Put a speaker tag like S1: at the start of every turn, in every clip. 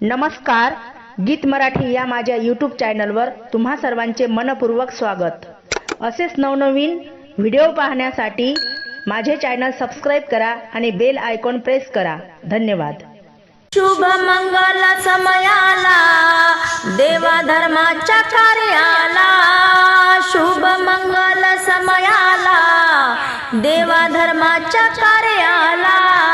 S1: नमस्कार गीत मराठी या माझ्या यूट्यूब चॅनलवर तुम्हा सर्वांचे मनपूर्वक स्वागत. असेच नवनवीन व्हिडिओ पाहण्यासाठी माझे चॅनल सबस्क्राईब करा आणि बेल आयकॉन प्रेस करा. धन्यवाद.
S2: शुभ मंगल समयाला देवा धर्माच्या कार्याला. शुभ मंगल समयाला देवा धर्माच्या कार्याला.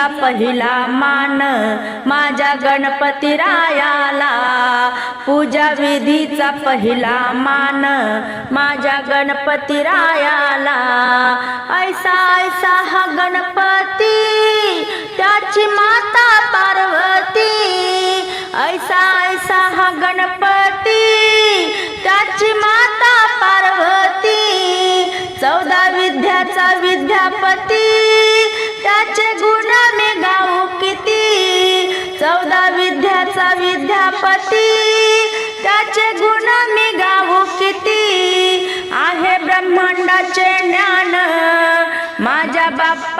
S2: विधीचा पहिला मान माझ्या गणपती रायाला. पूजा विधीचा पहिला मान माझ्या गणपती रायाला. ऐसा ऐसा हा गणपती त्याची माता पार्वती. ऐसा ऐसा हा गणपती त्याची माता पार्वती. चौदा विद्याचा विद्यापती त्याचे गुण विद्याचा विद्यापती त्याचे गुण मी गाऊ किती? आहे ब्रह्मांडाचे ज्ञान. माझ्या बाप्पा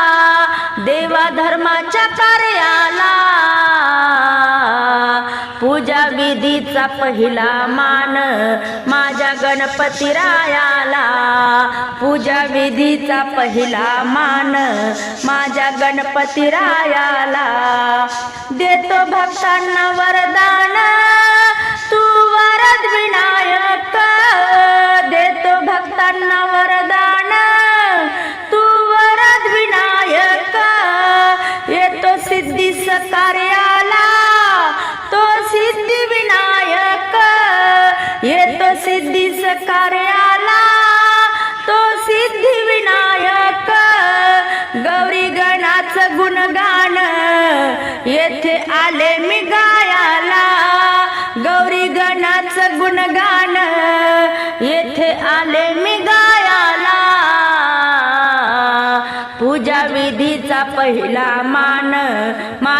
S2: पूजा विधीचा पहिला मान माझ्या गणपती रायाला. पूजा विधीचा पहिला मान माझ्या गणपती रायाला. देतो भक्तांना वरदान. कार्याला तो सिद्धी विनायक. गौरी गणाच गुणगान येथे आले मी गायाला. गौरी गणाच गुणगान येथे आले मी गायाला. पूजा विधीचा पहिला मान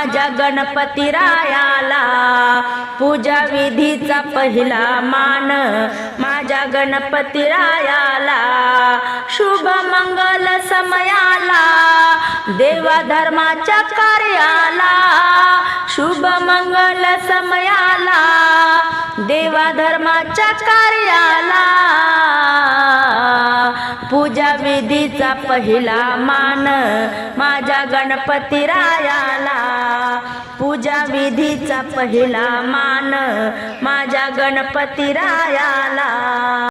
S2: माझ्या गणपती रायाला. पूजा विधीचा पहिला मान माझ्या गणपती रायाला. शुभ मंगल समयाला देवा धर्माच्या कार्याला. शुभ मंगल समयाला देवा धर्माच्या कार्याला. पूजा विधीचा पहिला मान माझ्या गणपती रायाला. पूजा विधीचा पहिला मान माझ्या गणपती रायाला.